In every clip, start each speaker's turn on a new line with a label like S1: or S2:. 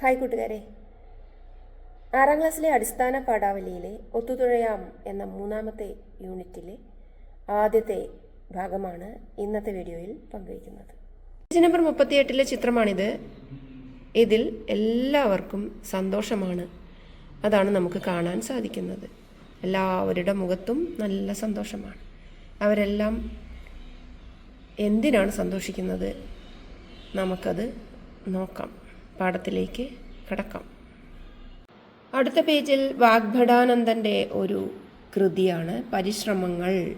S1: Hi കൂട്ടുകാരെ. ആറാം ക്ലാസ്സിലെ അടിസ്ഥാന പാഠാവലിയിലെ ഒത്തുതുഴയാം എന്ന മൂന്നാമത്തെ യൂണിറ്റിലെ ആദ്യത്തെ ഭാഗമാണ് ഇന്നത്തെ വീഡിയോയിൽ പങ്കുവയ്ക്കുന്നത്. പേജ് നമ്പർ മുപ്പത്തിയെട്ടിലെ ചിത്രമാണിത്. ഇതിൽ എല്ലാവർക്കും സന്തോഷമാണ്. അതാണ് നമുക്ക് കാണാൻ സാധിക്കുന്നത്. എല്ലാവരുടെ മുഖത്തും നല്ല സന്തോഷമാണ്. അവരെല്ലാം എന്തിനാണ് സന്തോഷിക്കുന്നത്? നമുക്കത് നോക്കാം. പാഠത്തിലേക്ക് കടക്കാം. അടുത്ത പേജിൽ വാഗ്ഭടാനന്ദന്റെ ഒരു കൃതിയാണ് പരിശ്രമങ്ങൾ.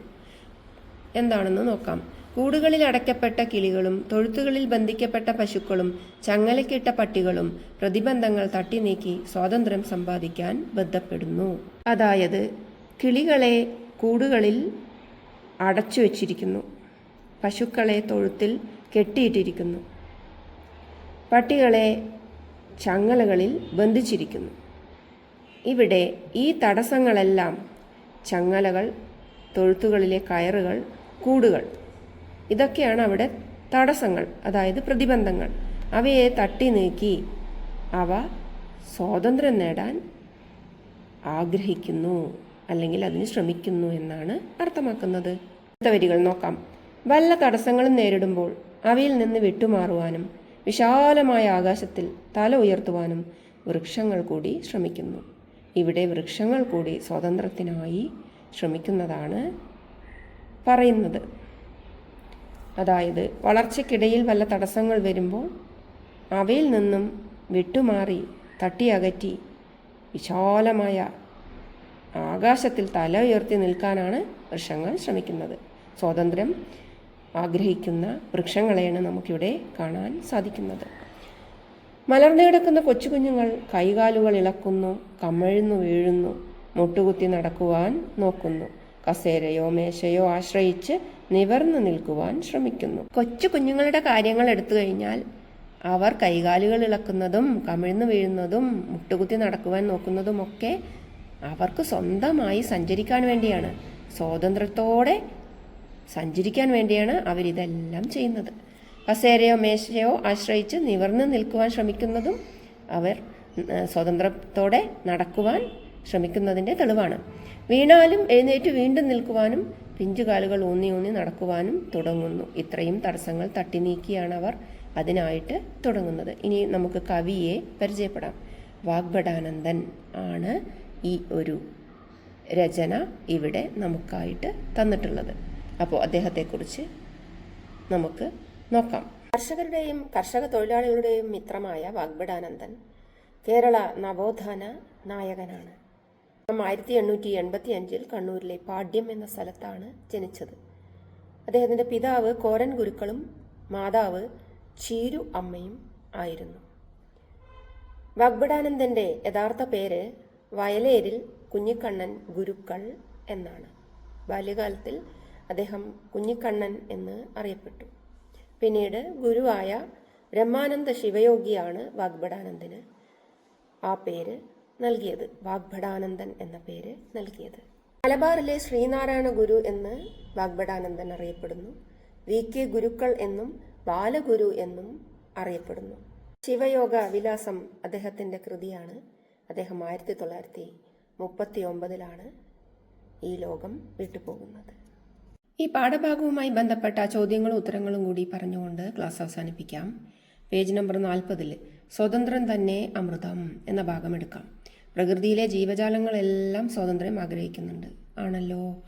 S1: എന്താണെന്ന് നോക്കാം. കൂടുകളിൽ അടയ്ക്കപ്പെട്ട കിളികളും തൊഴുത്തുകളിൽ ബന്ധിക്കപ്പെട്ട പശുക്കളും ചങ്ങലക്കിട്ട പട്ടികളും പ്രതിബന്ധങ്ങൾ തട്ടി നീക്കി സ്വാതന്ത്ര്യം സമ്പാദിക്കാൻ ബന്ധപ്പെടുന്നു. അതായത് കിളികളെ കൂടുകളിൽ അടച്ചു വച്ചിരിക്കുന്നു. പശുക്കളെ തൊഴുത്തിൽ കെട്ടിയിട്ടിരിക്കുന്നു. പട്ടികളെ ചങ്ങലകളിൽ ബന്ധിച്ചിരിക്കുന്നു. ഇവിടെ ഈ തടസ്സങ്ങളെല്ലാം ചങ്ങലകൾ തൊഴുത്തുകളിലെ കയറുകൾ കൂടുകൾ. ഇതൊക്കെയാണ് അവിടെ തടസ്സങ്ങൾ അതായത് പ്രതിബന്ധങ്ങൾ. അവയെ തട്ടി നീക്കി അവ സ്വാതന്ത്ര്യം നേടാൻ ആഗ്രഹിക്കുന്നു അല്ലെങ്കിൽ അതിന് ശ്രമിക്കുന്നു എന്നാണ് അർത്ഥമാക്കുന്നത്. അടുത്ത വരികൾ നോക്കാം. വല്ല തടസ്സങ്ങളും നേരിടുമ്പോൾ അവയിൽ നിന്ന് വിട്ടുമാറുവാനും വിശാലമായ ആകാശത്തിൽ തല ഉയർത്തുവാനും വൃക്ഷങ്ങൾ കൂടി ശ്രമിക്കുന്നു. ഇവിടെ വൃക്ഷങ്ങൾ കൂടി സ്വാതന്ത്ര്യത്തിനായി ശ്രമിക്കുന്നതാണ് പറയുന്നത്. അതായത് വളർച്ചയ്ക്കിടയിൽ വല്ല തടസ്സങ്ങൾ വരുമ്പോൾ അവയിൽ നിന്നും വിട്ടുമാറി തട്ടിയകറ്റി വിശാലമായ ആകാശത്തിൽ തല ഉയർത്തി നിൽക്കാനാണ് വൃക്ഷങ്ങൾ ശ്രമിക്കുന്നത്. സ്വാതന്ത്ര്യം ആഗ്രഹിക്കുന്ന വൃക്ഷങ്ങളെയാണ് നമുക്കിവിടെ കാണാൻ സാധിക്കുന്നത്. മലർന്നു കിടക്കുന്ന കൊച്ചു കുഞ്ഞുങ്ങൾ കൈകാലുകൾ ഇളക്കുന്നു കമ്മഴുന്നു വീഴുന്നു മുട്ടുകുത്തി നടക്കുവാൻ നോക്കുന്നു കസേരയോ മേശയോ ആശ്രയിച്ച് നിവർന്നു നിൽക്കുവാൻ ശ്രമിക്കുന്നു. കൊച്ചു കുഞ്ഞുങ്ങളുടെ കാര്യങ്ങൾ എടുത്തു കഴിഞ്ഞാൽ അവർ കൈകാലുകൾ ഇളക്കുന്നതും കമിഴ്ന്നു വീഴുന്നതും മുട്ടുകുത്തി നടക്കുവാൻ നോക്കുന്നതുമൊക്കെ അവർക്ക് സ്വന്തമായി സഞ്ചരിക്കാൻ വേണ്ടിയാണ്. സ്വാതന്ത്ര്യത്തോടെ സഞ്ചരിക്കാൻ വേണ്ടിയാണ് അവരിതെല്ലാം ചെയ്യുന്നത്. കസേരയോ മേശയോ ആശ്രയിച്ച് നിവർന്ന് നിൽക്കുവാൻ ശ്രമിക്കുന്നതും അവർ സ്വതന്ത്രത്തോടെ നടക്കുവാൻ ശ്രമിക്കുന്നതിന്റെ തെളിവാണ്. വീണാലും എഴുന്നേറ്റ് വീണ്ടും നിൽക്കുവാനും പിഞ്ചുകാലുകൾ ഊന്നി ഊന്നി നടക്കുവാനും തുടങ്ങുന്നു. ഇത്രയും തടസ്സങ്ങൾ തട്ടി നീക്കിയാണ് അവർ അതിനായിട്ട് തുടങ്ങുന്നത്. ഇനി നമുക്ക് കവിയെ പരിചയപ്പെടാം. വാഗ്ഭടാനന്ദൻ ആണ് ഈ ഒരു രചന ഇവിടെ നമുക്കായിട്ട് തന്നിട്ടുള്ളത്. അപ്പോൾ അദ്ദേഹത്തെക്കുറിച്ച് നമുക്ക് നോക്കാം. കർഷകരുടെയും കർഷക തൊഴിലാളികളുടെയും മിത്രമായ വാഗ്ബിടാനന്ദൻ കേരള നവോത്ഥാന നായകനാണ്. ആയിരത്തി എണ്ണൂറ്റി എൺപത്തി അഞ്ചിൽ കണ്ണൂരിലെ പാഡ്യം എന്ന സ്ഥലത്താണ് ജനിച്ചത്. അദ്ദേഹത്തിന്റെ പിതാവ് കോരൻ ഗുരുക്കളും മാതാവ് ചീരു അമ്മയും ആയിരുന്നു. വാഗ്ബിടാനന്ദന്റെ യഥാർത്ഥ പേര് വയലേരിൽ കുഞ്ഞിക്കണ്ണൻ ഗുരുക്കൾ എന്നാണ്. ബാല്യകാലത്തിൽ അദ്ദേഹം കുഞ്ഞിക്കണ്ണൻ എന്ന് അറിയപ്പെട്ടു. പിന്നീട് ഗുരുവായ ബ്രഹ്മാനന്ദ ശിവയോഗിയാണ് വാഗ്ഭടാനന്ദന് ആ പേര് നൽകിയത്. വാഗ്ഭടാനന്ദൻ എന്ന പേര് നൽകിയത്. മലബാറിലെ ശ്രീനാരായണ ഗുരു എന്ന് വാഗ്ഭടാനന്ദൻ അറിയപ്പെടുന്നു. വി കെ ഗുരുക്കൾ എന്നും ബാലഗുരു എന്നും അറിയപ്പെടുന്നു. ശിവയോഗ വിലാസം അദ്ദേഹത്തിന്റെ കൃതിയാണ്. അദ്ദേഹം ആയിരത്തി തൊള്ളായിരത്തി മുപ്പത്തി ഒമ്പതിലാണ് ഈ ലോകം വിട്ടുപോകുന്നത്. ഈ പാഠഭാഗവുമായി ബന്ധപ്പെട്ട ചോദ്യങ്ങളും ഉത്തരങ്ങളും കൂടി പറഞ്ഞുകൊണ്ട് ക്ലാസ് അവസാനിപ്പിക്കാം. പേജ് നമ്പർ നാൽപ്പതിൽ സ്വതന്ത്രം തന്നെ അമൃതം എന്ന ഭാഗം എടുക്കാം. പ്രകൃതിയിലെ ജീവജാലങ്ങളെല്ലാം സ്വാതന്ത്ര്യം ആഗ്രഹിക്കുന്നുണ്ട്. ആണല്ലോ?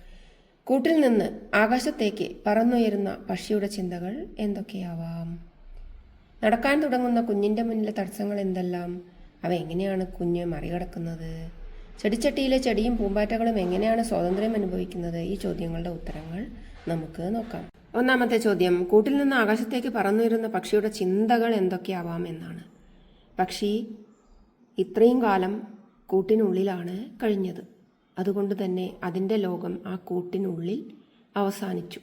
S1: കൂട്ടിൽ നിന്ന് ആകാശത്തേക്ക് പറന്നുയരുന്ന പക്ഷിയുടെ ചിന്തകൾ എന്തൊക്കെയാവാം? നടക്കാൻ തുടങ്ങുന്ന കുഞ്ഞിന്റെ മുന്നിലെ തടസ്സങ്ങൾ എന്തെല്ലാം? അവ എങ്ങനെയാണ് കുഞ്ഞ് മറികടക്കുന്നത്? ചെടിച്ചട്ടിയിലെ ചെടിയും പൂമ്പാറ്റകളും എങ്ങനെയാണ് സ്വാതന്ത്ര്യം അനുഭവിക്കുന്നത്? ഈ ചോദ്യങ്ങളുടെ ഉത്തരങ്ങൾ നമുക്ക് നോക്കാം. ഒന്നാമത്തെ ചോദ്യം കൂട്ടിൽ നിന്ന് ആകാശത്തേക്ക് പറന്നുയരുന്ന പക്ഷിയുടെ ചിന്തകൾ എന്തൊക്കെയാവാം എന്നാണ്. പക്ഷി ഇത്രയും കാലം കൂട്ടിനുള്ളിലാണ് കഴിഞ്ഞത്. അതുകൊണ്ട് തന്നെ അതിന്റെ ലോകം ആ കൂട്ടിനുള്ളിൽ അവസാനിച്ചു.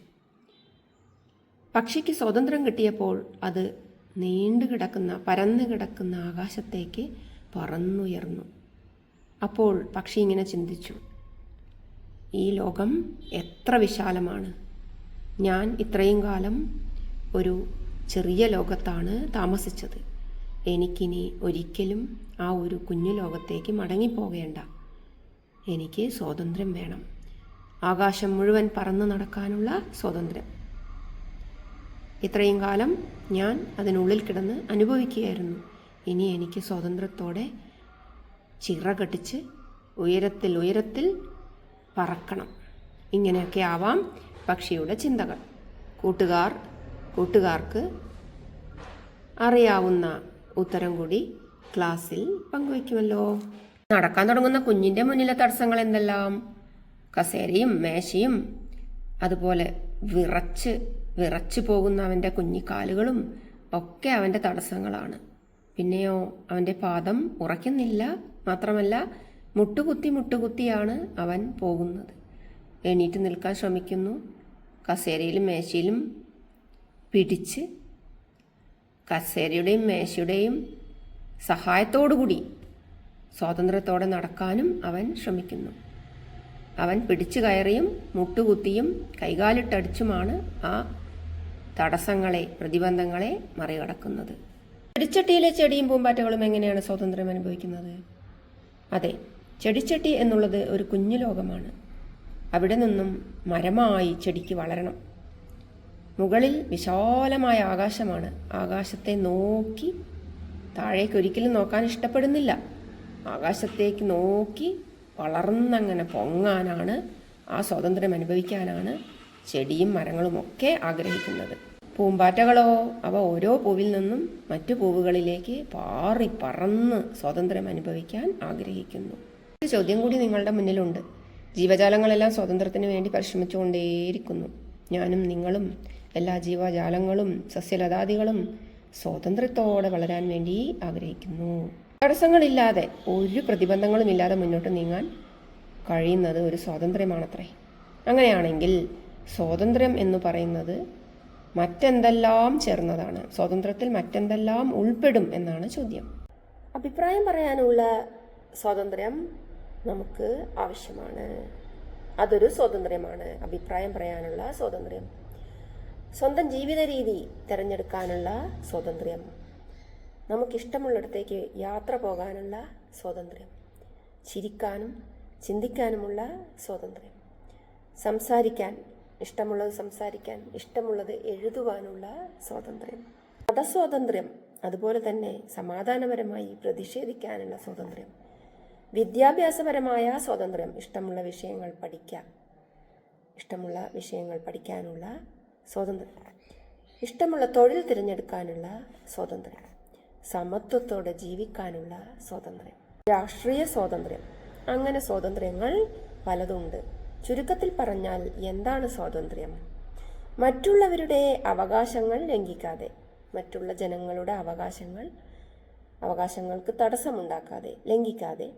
S1: പക്ഷിക്ക് സ്വാതന്ത്ര്യം കിട്ടിയപ്പോൾ അത് നീണ്ടു കിടക്കുന്ന പരന്നു കിടക്കുന്ന ആകാശത്തേക്ക് പറന്നുയർന്നു. അപ്പോൾ പക്ഷി ഇങ്ങനെ ചിന്തിച്ചു ഈ ലോകം എത്ര വിശാലമാണ്. ഞാൻ ഇത്രയും കാലം ഒരു ചെറിയ ലോകത്താണ് താമസിച്ചത്. എനിക്കിനി ഒരിക്കലും ആ ഒരു കുഞ്ഞു ലോകത്തേക്ക് മടങ്ങിപ്പോകേണ്ട. എനിക്ക് സ്വാതന്ത്ര്യം വേണം. ആകാശം മുഴുവൻ പറന്നു നടക്കാനുള്ള സ്വാതന്ത്ര്യം. ഇത്രയും കാലം ഞാൻ അതിനുള്ളിൽ കിടന്ന് അനുഭവിക്കുകയായിരുന്നു. ഇനി എനിക്ക് സ്വാതന്ത്ര്യത്തോടെ ചിറകടിച്ച് ഉയരത്തിൽ ഉയരത്തിൽ പറക്കണം. ഇങ്ങനെയൊക്കെ ആവാം പക്ഷിയുടെ ചിന്തകൾ. കൂട്ടുകാർ കൂട്ടുകാർക്ക് അറിയാവുന്ന ഉത്തരം കൂടി ക്ലാസ്സിൽ പങ്കുവയ്ക്കുമല്ലോ. നടക്കാൻ തുടങ്ങുന്ന കുഞ്ഞിന്റെ മുന്നിലെ തടസ്സങ്ങൾ എന്തെല്ലാം? കസേരയും മേശയും അതുപോലെ വിറച്ച് വിറച്ച് പോകുന്ന അവന്റെ കുഞ്ഞിക്കാലുകളും ഒക്കെ അവന്റെ തടസ്സങ്ങളാണ്. പിന്നെയോ അവന്റെ പാദം ഉറയ്ക്കുന്നില്ല. മാത്രമല്ല മുട്ടുകുത്തി മുട്ടുകുത്തിയാണ് അവൻ പോകുന്നത്. എണീറ്റ് നിൽക്കാൻ ശ്രമിക്കുന്നു. കസേരയിലും മേശയിലും പിടിച്ച് കസേരയുടെയും മേശയുടെയും സഹായത്തോടുകൂടി സ്വാതന്ത്ര്യത്തോടെ നടക്കാനും അവൻ ശ്രമിക്കുന്നു. അവൻ പിടിച്ചു കയറിയും മുട്ടുകുത്തിയും കൈകാലിട്ടടിച്ചുമാണ് ആ തടസ്സങ്ങളെ പ്രതിബന്ധങ്ങളെ മറികടക്കുന്നത്. ചെടിച്ചട്ടിയിലെ ചെടിയും പൂമ്പാറ്റകളും എങ്ങനെയാണ് സ്വാതന്ത്ര്യം അനുഭവിക്കുന്നത്? അതെ ചെടിച്ചട്ടി എന്നുള്ളത് ഒരു കുഞ്ഞു ലോകമാണ് അവിടെ നിന്നും മരമായി ചെടിക്ക് വളരണം. മുകളിൽ വിശാലമായ ആകാശമാണ്. ആകാശത്തെ നോക്കി താഴേക്ക് ഒരിക്കലും നോക്കാൻ ഇഷ്ടപ്പെടുന്നില്ല. ആകാശത്തേക്ക് നോക്കി വളർന്നങ്ങനെ പൊങ്ങാനാണ് ആ സ്വാതന്ത്ര്യം അനുഭവിക്കാനാണ് ചെടിയും മരങ്ങളും ഒക്കെ ആഗ്രഹിക്കുന്നത്. പൂമ്പാറ്റകളോ അവ ഓരോ പൂവിൽ നിന്നും മറ്റു പൂവുകളിലേക്ക് പാറി പറന്ന് സ്വാതന്ത്ര്യം അനുഭവിക്കാൻ ആഗ്രഹിക്കുന്നു. ഒരു ചോദ്യം കൂടി നിങ്ങളുടെ മുന്നിലുണ്ട്. ജീവജാലങ്ങളെല്ലാം സ്വാതന്ത്ര്യത്തിന് വേണ്ടി പരിശ്രമിച്ചുകൊണ്ടേയിരിക്കുന്നു. ഞാനും നിങ്ങളും എല്ലാ ജീവജാലങ്ങളും സസ്യലതാദികളും സ്വാതന്ത്ര്യത്തോടെ വളരാൻ വേണ്ടി ആഗ്രഹിക്കുന്നു. തടസ്സങ്ങളില്ലാതെ ഒരു പ്രതിബന്ധങ്ങളും ഇല്ലാതെ മുന്നോട്ട് നീങ്ങാൻ കഴിയുന്നത് ഒരു സ്വാതന്ത്ര്യമാണത്രേ. അങ്ങനെയാണെങ്കിൽ സ്വാതന്ത്ര്യം എന്ന് പറയുന്നത് മറ്റെന്തെല്ലാം ചേർന്നതാണ്? സ്വാതന്ത്ര്യത്തിൽ മറ്റെന്തെല്ലാം ഉൾപ്പെടും എന്നാണ് ചോദ്യം. അഭിപ്രായം പറയാനുള്ള സ്വാതന്ത്ര്യം നമുക്ക് ആവശ്യമാണ്. അതൊരു സ്വാതന്ത്ര്യമാണ്. അഭിപ്രായം പറയാനുള്ള സ്വാതന്ത്ര്യം. സ്വന്തം ജീവിത രീതി തിരഞ്ഞെടുക്കാനുള്ള സ്വാതന്ത്ര്യം. നമുക്കിഷ്ടമുള്ളിടത്തേക്ക് യാത്ര പോകാനുള്ള സ്വാതന്ത്ര്യം. ചിരിക്കാനും ചിന്തിക്കാനുമുള്ള സ്വാതന്ത്ര്യം. സംസാരിക്കാൻ ഇഷ്ടമുള്ളത് സംസാരിക്കാൻ ഇഷ്ടമുള്ളത് എഴുതുവാനുള്ള സ്വാതന്ത്ര്യം. മതസ്വാതന്ത്ര്യം അതുപോലെ തന്നെ സമാധാനപരമായി പ്രതിഷേധിക്കാനുള്ള സ്വാതന്ത്ര്യം. വിദ്യാഭ്യാസപരമായ സ്വാതന്ത്ര്യം ഇഷ്ടമുള്ള വിഷയങ്ങൾ പഠിക്കാം. ഇഷ്ടമുള്ള വിഷയങ്ങൾ പഠിക്കാനുള്ള സ്വാതന്ത്ര്യം. ഇഷ്ടമുള്ള തൊഴിൽ തിരഞ്ഞെടുക്കാനുള്ള സ്വാതന്ത്ര്യം. സമത്വത്തോടെ ജീവിക്കാനുള്ള സ്വാതന്ത്ര്യം. രാഷ്ട്രീയ സ്വാതന്ത്ര്യം. അങ്ങനെ സ്വാതന്ത്ര്യങ്ങൾ പലതുണ്ട്. ചുരുക്കത്തിൽ പറഞ്ഞാൽ എന്താണ് സ്വാതന്ത്ര്യം? മറ്റുള്ളവരുടെ അവകാശങ്ങൾ ലംഘിക്കാതെ മറ്റുള്ള ജനങ്ങളുടെ അവകാശങ്ങൾ അവകാശങ്ങൾക്ക് തടസ്സമുണ്ടാക്കാതെ ലംഘിക്കാതെ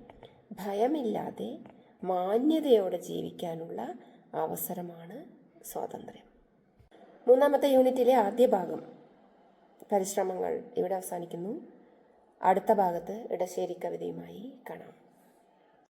S1: ഭയമില്ലാതെ മാന്യതയോടെ ജീവിക്കാനുള്ള അവസരമാണ് സ്വാതന്ത്ര്യം. മൂന്നാമത്തെ യൂണിറ്റിലെ ആദ്യ ഭാഗം പരിശ്രമങ്ങൾ ഇവിടെ അവസാനിക്കുന്നു. അടുത്ത ഭാഗത്ത് ഇടശ്ശേരി കവിതയുമായി കാണാം.